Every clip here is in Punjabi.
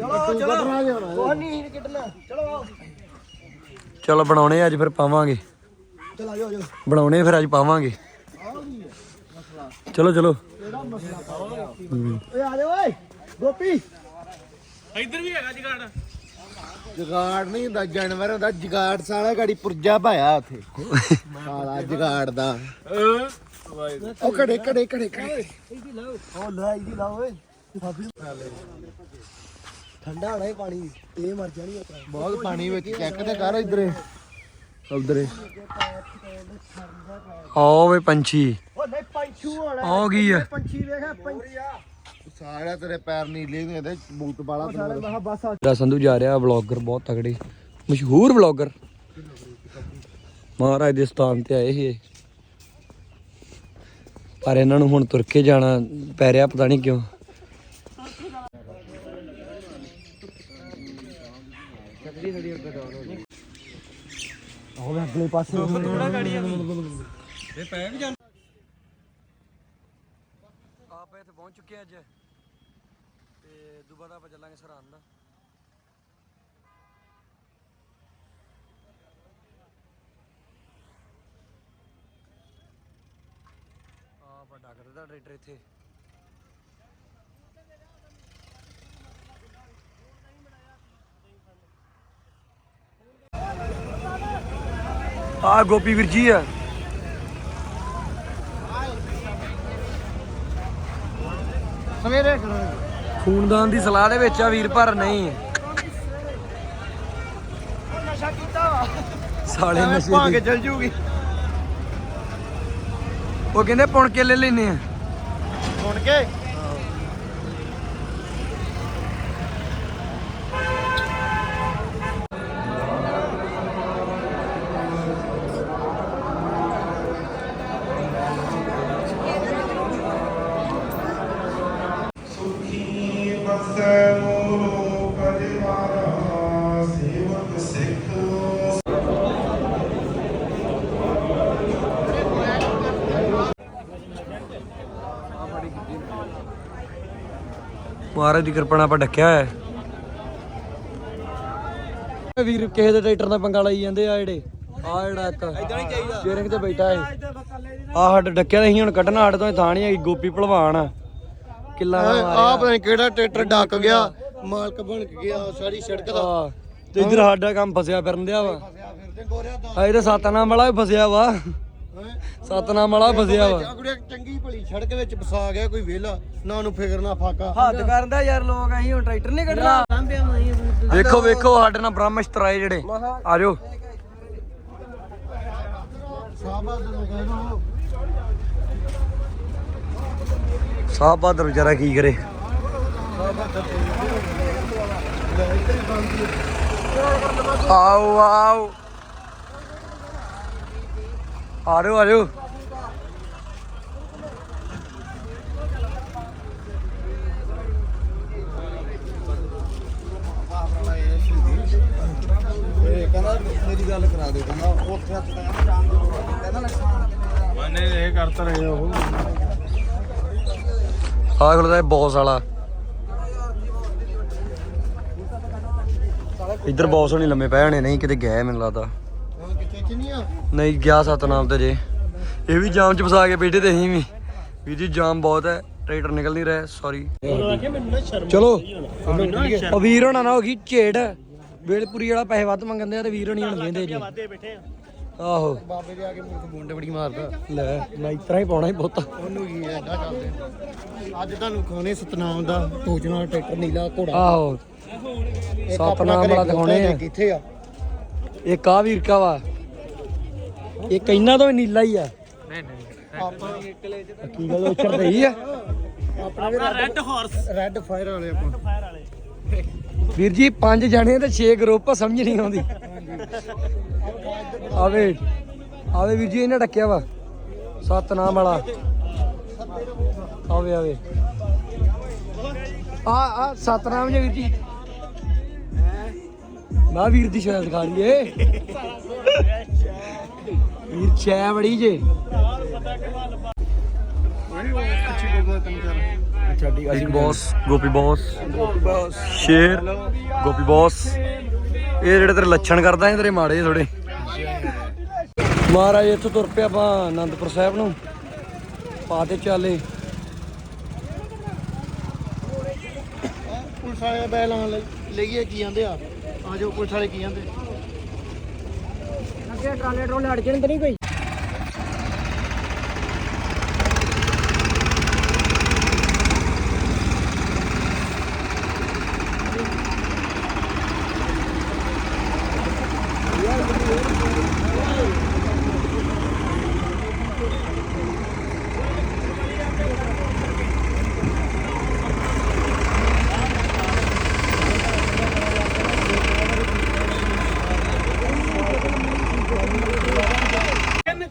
ਚਲੋ ਚਲੋ। ਕੋਈ ਨਹੀਂ ਕਿੱਟਣਾ ਚਲੋ ਆਓ। ਚਲੋ ਬਣਾਉਣੇ ਅੱਜ ਫਿਰ ਪਾਵਾਂਗੇ। ਚਲ ਆਜੋ ਆਜੋ ਬਣਾਉਣੇ ਫਿਰ ਅੱਜ ਪਾਵਾਂਗੇ। ਚਲੋ ਚਲੋ। ਓਏ ਆ ਜਾ ਓਏ। ਗੋਪੀ। ਜਗਾੜ। ਨਹੀਂ ਹੁੰਦਾ ਜਾਨਵਰ ਹੁੰਦਾ। ਜਗਾੜ ਸਾਲਾ ਗਾੜੀ ਪੁਰਜਾ ਭਾਇਆ ਉੱਥੇ। ਸਾਲਾ ਜਗਾੜ ਦਾ। ਉਹ ਕੜੇ ਕੜੇ ਕੜੇ ਕੜੇ ਉਹ ਲੈ ਇਹਦੀ ਲਾ ਓਏ। ਠੰਡਾ ਹੋਣਾ ਇਹ ਪਾਣੀ ਇਹ ਮਰ ਜਾਣੀ ਬਹੁਤ ਪਾਣੀ ਵਿੱਚ ਚੈੱਕ ਤੇ ਕਰ ਇਧਰੇ। ਉਧਰੇ। ਆਓ ਵੇ ਪੰਛੀ। ਓ ਨਹੀਂ ਪੰਛੂ ਹੋਣਾ ਆ ਗਈ ਆ? ਪੰਛੀ ਵੇਖਿਆ ਪੰਛੀ। ਸਾਰਾ ਤੇਰੇ ਪੈਰ ਨੀਲੇ ਨੇ ਤੇ ਬੂਟ ਵਾਲਾ ਕਿਹਾ ਬਸ ਦਾ ਸੰਧੂ ਜਾ ਰਿਹਾ ਵਲੌਗਰ ਬਹੁਤ ਤਗੜੇ ਮਸ਼ਹੂਰ ਵਲੌਗਰ ਮਹਾਰਾਜ ਦੇ ਸਥਾਨ ਤੇ ਆਏ ਸੀ ਇਹ। ਪਰ ਇਹਨਾਂ ਨੂੰ ਹੁਣ ਤੁਰ ਕੇ ਜਾਣਾ ਪੈ ਰਿਹਾ ਪਤਾ ਨਹੀਂ ਕਿਉਂ। ਉਹ ਅਗਲੇ ਪਾਸੇ ਆਪ ਇੱਥੇ ਪਹੁੰਚ ਚੁੱਕੇ ਅੱਜ। ਤੇ ਦੁਬਾਰਾ ਆਪਾਂ ਚੱਲਾਂਗੇ ਸਰਹੰਦ ਆ ਵੱਡਾ ਕਰਦਾ ਟਰੈਕਟਰ ਇੱਥੇ। ਆ ਗੋਪੀ ਵੀਰ ਜੀ ਆ। ਸਵੇਰੇ ਖੂਨਦਾਨ ਦੀ ਸਲਾਹ ਦੇ ਵਿੱਚ ਆ ਵੀਰ ਪਰ ਨਹੀਂ। ਨਸ਼ਾ ਕੀਤਾ ਵਾ। ਸਾਲੇ ਨਸ਼ੇ ਭਾਂਗ ਦੀ। ਚਲ ਜੂਗੀ। ਉਹ ਕਹਿੰਦੇ ਪੁਣ ਕੇ ਲੈ ਲੈਨੇ ਆ। ਸੁਣ ਕੇ? ਮਹਾਰਾਜ ਦੀ ਕਿਰਪਾ ਨਾਲ ਆਪਾਂ ਹੋਇਆ ਹੈ। ਵੀਰ ਕਿਸੇ ਦੇ ਟਰੈਕਟਰ ਨਾਲ ਪੰਗਾ ਲਾਈ ਜਾਂਦੇ ਆ ਜਿਹੜੇ। ਆ ਜਿਹੜਾ ਇੱਕ ਨਹੀਂ ਸਟੀਅਰਿੰਗ ਤੇ ਬੈਠਾ ਹੈ ਆ ਡੱਕਿਆ ਤਾਂ ਅਸੀਂ ਹੁਣ ਕੱਢਣਾ ਸਾਡੇ ਤੋਂ ਥਾਂ ਨਹੀਂ ਹੈਗੀ ਗੋਪੀ ਭਲਵਾਨ ਆ। ਕਿੱਲਾ ਆ ਪਤਾ ਨਹੀਂ ਕਿਹੜਾ ਟਰੈਕਟਰ ਡੱਕ ਗਿਆ ਮਾਲਕ ਬਣ ਕੇ ਗਿਆ ਸਾਰੀ ਸੜਕ ਦਾ। ਤੇ ਇਧਰ ਸਾਡਾ ਕੰਮ ਫਸਿਆ ਫਿਰਨ ਦਿਆ ਵਾ। ਫਿਰਦੇ ਗੋਰਿਆ ਦਾ ਆ ਇਹਦੇ ਸਤਨਾਮ ਵਾਲਾ ਵੀ ਫਸਿਆ ਵਾ। ਸਤਨਾਮ ਵਾਲਾ ਫਸਿਆ ਵਾ। ਕੁੜੀਆਂ ਚੰਗੀ ਭਲੀ ਸੜਕ ਵਿੱਚ ਫਸਾ ਗਿਆ ਕੋਈ ਵਿਹਲਾ ਨਾ ਉਹਨੂੰ ਫਿਕਰ ਨਾ ਫਾਕਾ। ਹੱਦ ਕਰਦਾ ਯਾਰ ਲੋਕ ਅਸੀਂ ਹੁਣ ਟਰੈਕਟਰ ਨਹੀਂ ਕੱਢਣਾ। ਵੇਖੋ ਵੇਖੋ ਸਾਡੇ ਨਾਲ ਬ੍ਰਹਮਸ਼ਤਰ ਆਏ ਜਿਹੜੇ। ਆ ਜਾਓ ਸਾਹ ਬਹਾਦਰ ਵਿਚਾਰਾ ਕੀ ਕਰੇ? ਆਓ ਆਓ। ਆ ਰਹੇ ਆ ਰਹੇ ਇਹ ਕਹਿੰਦਾ ਮੇਰੀ ਗੱਲ ਕਰਾ ਦੇ ਕਹਿੰਦਾ ਉੱਥੇ ਹੱਥ ਕਹਿੰਦਾ ਜਾਣ ਦੀ ਲੋੜ ਨਹੀਂ ਕਹਿੰਦਾ ਨੁਕਸਾਨ ਮਨੇ ਇਹ ਕਰਤਾ ਰਹੇ ਉਹ। ਆ ਖੁੱਲਦਾ ਹੈ ਬੌਸ ਵਾਲਾ। ਇੱਧਰ ਬੌਸ ਹੋਣੀ ਲੰਮੇ ਪਏ ਹੋਣੇ ਨਹੀਂ ਕਿਤੇ ਗਏ ਮੈਨੂੰ ਲੱਗਦਾ। ਨਹੀਂ ਗਿਆ ਸਤਨਾਮ ਤੇ ਜੇ। ਇਹ ਵੀ ਜਾਮ ਚ ਫਸਾ ਕੇ ਬੈਠੇ ਤੇ ਅਸੀਂ ਵੀ। ਵੀਰ ਜੀ ਜਾਮ ਬਹੁਤ ਹੈ। ਟਰੈਕਟਰ ਨਿਕਲ ਨਹੀਂ ਰਿਹਾ ਸੌਰੀ ਚਲੋ ਉਹ ਵੀਰ ਹੋਣਾ ਨਾ ਹੋ ਗਈ ਝੇੜ ਵੇਲਪੁਰੀ ਵਾਲਾ ਪੈਸੇ ਵੱਧ ਮੰਗਦੇ ਆ ਤੇ ਵੀਰ ਹੋਣੀ ਹੁਣ ਵੇਂਦੇ ਜੀ। ਆਹੋ। ਬਾਬੇ ਦੇ ਆ ਕੇ ਮੁੰਡੇ ਬੁੰਡੇ ਬੜੀ ਮਾਰਦਾ। ਲੈ ਮੈਂ ਇਤਰਾ ਹੀ ਪਾਉਣਾ ਹੀ ਬਹੁਤਾ ਉਹਨੂੰ ਕੀ ਅੱਜ ਤੁਹਾਨੂੰ ਖਾਣੇ ਸਤਨਾਮ ਦਾ ਟੋਚਣਾ ਟਰੈਕਟਰ ਨੀਲਾ ਘੋੜਾ। ਆਹੋ। ਸਤਨਾਮ ਵਾਲਾ ਦਿਖਾਉਣੇ ਆ। ਕਿੱਥੇ ਆ? ਇੱਕ ਆ ਵੀਰ ਕਾ ਵਾ। ਇੱਕ ਇਹਨਾਂ ਤੋਂ ਵੀ ਨੀਲਾ ਹੀ ਆ। ਆਪਾਂ ਕੀ ਗੱਲ ਉੱਚਰ ਤੇ ਹੀ ਆ? ਆਪਣਾ ਰੈੱਡ ਹਾਰਸ ਰੈੱਡ ਫਾਇਰ ਵਾਲੇ ਆਪਾਂ। ਵੀਰ ਜੀ ਪੰਜ ਜਣੇ ਤੇ 6 ਗਰੁੱਪ ਆ, ਸਮਝ ਨਹੀਂ ਆਉਂਦੀ। ਆਵੇ ਆਵੇ ਵੀਰ ਜੀ ਇਹਨੇ ਡੱਕਿਆ ਵਾ। ਸਤਨਾਮ ਵਾਲਾ। ਆਵੇ ਆਵੇ। ਆ ਆ ਸਤਨਾਮ ਜੀ ਵੀਰ ਜੀ। ਨਾ ਵੀਰ ਦੀ ਸ਼ਾਇਦ ਦਿਖਾ ਲਈਏ ਵੀਰ ਛੇ ਬੜੀ ਜੇ। ਅੱਛੀ ਬਿਗ ਬੌਸ ਗੋਪੀ ਬੌਸ। ਸ਼ੇਰ ਗੋਪੀ ਬੌਸ ਇਹ ਜਿਹੜੇ ਤੇਰੇ ਲੱਛਣ ਕਰਦਾ ਇਹ ਤੇਰੇ ਮਾੜੇ ਥੋੜੇ ਮਹਾਰਾਜ ਇੱਥੋਂ ਤੁਰ ਪਿਆ ਆਪਾਂ ਆਨੰਦਪੁਰ ਸਾਹਿਬ ਨੂੰ। ਪਾ ਤੇ ਚਾਲੇ। ਪੁਲਿਸ ਵਾਲੇ ਬੈ ਲਾਉਣ ਲਈ ਲਈਏ ਕੀ ਜਾਂਦੇ ਆ? ਆ ਜਾਓ ਪੁਲਿਸ ਵਾਲੇ ਕੀ ਜਾਂਦੇ ਅੱਗੇ ਟਰਾਲੇ ਟਰੋਲੇ ਅੜ ਜਣ ਤੇ ਨਹੀਂ ਕੋਈ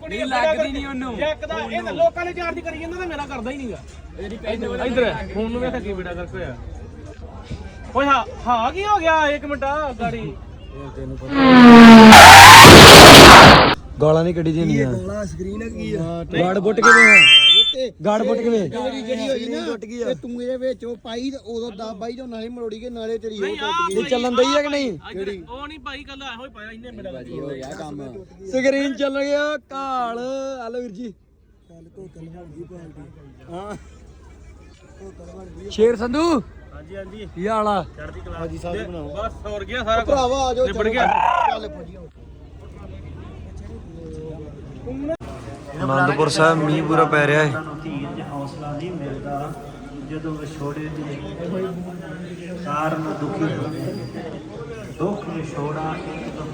ਨਹੀਂ ਲੱਗਦੀ ਨਹੀਂ ਉਹਨੂੰ। ਇੱਕ ਦਾ ਇਹ ਤਾਂ ਲੋਕਾਂ ਨੇ ਚਾਰਜ ਕਰੀ ਜਾਂਦਾ ਤਾਂ ਮੇਰਾ ਕਰਦਾ ਹੀ ਨਹੀਂਗਾ ਇੱਧਰ ਫੋਨ ਨੂੰ ਵੇਖ ਕੀ ਬੇੜਾ ਕਰਕੇ ਹੋਇਆ। ਓਏ ਹਾਂ ਹਾਂ ਕੀ ਹੋ ਗਿਆ? ਇੱਕ ਮਿੰਟ ਆ ਗਾੜੀ। ਗਾਲਾਂ ਨਹੀਂ ਕੱਢੀ ਦੀਆਂ ਗਾਲਾਂ ਸਕਰੀਨ ਕੀ ਆ? ਗਾੜ ਬੁੱਟ ਕਿਵੇਂ ਆ? ਗਾੜ ਬੁੱਟ ਕਿਵੇਂ? ਜਿਹੜੀ ਜਿਹੜੀ ਹੋਈ ਨਾ ਤੇ ਤੂੰ ਇਹਦੇ ਵਿੱਚ ਉਹ ਪਾਈ ਤੇ ਉਦੋਂ ਦਾ ਬਾਈ ਤੋਂ ਨਾਲੇ ਮਰੋੜੀ ਕੇ ਨਾਲੇ ਤੇਰੀ ਉਹ ਟੁੱਟ ਚੱਲਣ ਦਈ ਆ ਕਿ ਨਹੀਂ? ਕਿਹੜੀ? ਉਹ ਨਹੀਂ ਭਾਈ ਕੱਲ ਇਹੋ ਹੀ ਪਾਇਆ ਇਹਨੇ ਮੇਰਾ ਗਈ ਹੋ ਗਿਆ ਕੰਮ ਸਕਰੀਨ ਚੱਲ ਗਿਆ ਕਾਲ ਹਲੋ ਵੀਰ ਜੀ। ਸ਼ੇਰ ਸੰਧੂ? ਹਾਂਜੀ ਹਾਂਜੀ। ਕੀ ਹਾਲ ਆ? ਚੜਦੀ ਕਲਾ। ਹਾਂਜੀ ਸਾਹਿਬ ਬਣਾਓ। ਬਸ ਹੋਰ ਗਿਆ ਸਾਰਾ ਕੁਝ ਭਰਾਵਾ ਆ ਜਾਓ ਨਿਬੜ ਗਿਆ। ਚੱਲ ਪੁੱਜੀਓ ਅਨੰਦਪੁਰ ਸਾਹਿਬ, ਮੀਂਹ ਪੂਰਾ ਪੈ ਰਿਹਾ ਹੈ। ਧੀਰਜ ਹੌਸਲਾ ਨਹੀਂ ਮਿਲਦਾ ਜਦੋਂ ਵਿਛੋੜੇ ਦੀ ਕਾਰਨ ਦੁਖੀ ਹੁੰਦੇ ਦੁੱਖ ਵਿਛੋੜਾ ਇੱਕਦਮ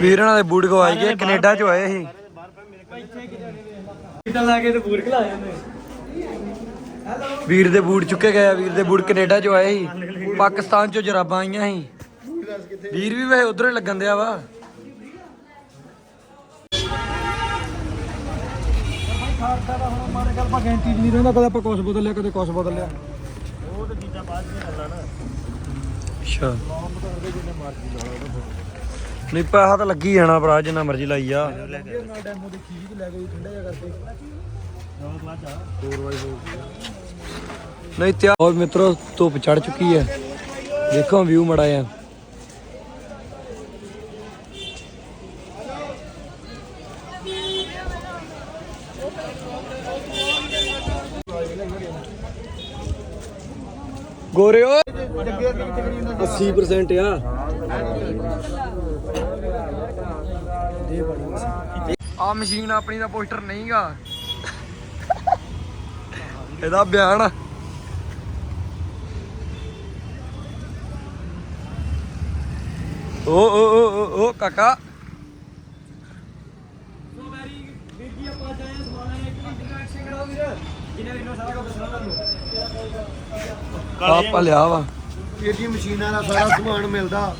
ਵੀਰ ਉਹਨਾਂ ਦੇ ਬੂਟ ਗਵਾਈ ਗਏ ਕੈਨੇਡਾ ਚ ਆਏ ਸੀ ਵੀਰ ਦੇ ਬੂਟ ਚੁੱਕੇ ਗਏ ਆ, ਵੀਰ ਦੇ ਬੂਟ ਕੈਨੇਡਾ ਚ ਆਏ ਸੀ। ਪਾਕਿਸਤਾਨ ਚੋਂ ਜਰਾਬਾਂ ਆਈਆਂ ਸੀ। ਵੀਰ ਵੀ ਵੈਸੇ ਉਧਰ ਹੀ ਲੱਗਣ ਦਿਆ ਵਾ। ਨਹੀਂ ਰਹਿੰਦਾ ਕਦੇ ਆਪਾਂ ਕੁਛ ਬਦਲ ਲਿਆ ਕਦੇ ਕੁਛ ਬਦਲ ਲਿਆ ਅੱਛਾ। ਨਹੀਂ ਪੈਸਾ ਤਾਂ ਲੱਗੀ ਜਾਣਾ ਭਰਾ ਜਿੰਨਾ ਮਰਜ਼ੀ ਲਾਈ ਜਾ। ਨਹੀਂ ਤੇ ਹੋਰ ਮਿੱਤਰੋ, ਧੁੱਪ ਚੜ ਚੁੱਕੀ ਹੈ। ਦੇਖੋ ਵਿਊ ਮੜਾ ਆ ਗੋਰਿਓ 80% ਆ। ਆ ਮਸ਼ੀਨ ਆਪਣੀ ਦਾ ਪੋਸਟਰ ਨਹੀਂਗਾ। ਇਹਦਾ ਬਿਆਨ ਓ ਓ ਓ ਓ ਓ ਕਾਕਾ। ਆਪਾਂ ਲਿਆ ਵਾ। ਇਹਦੀ ਮਸ਼ੀਨਾਂ ਦਾ ਸਾਰਾ ਸਮਾਨ ਮਿਲਦਾ।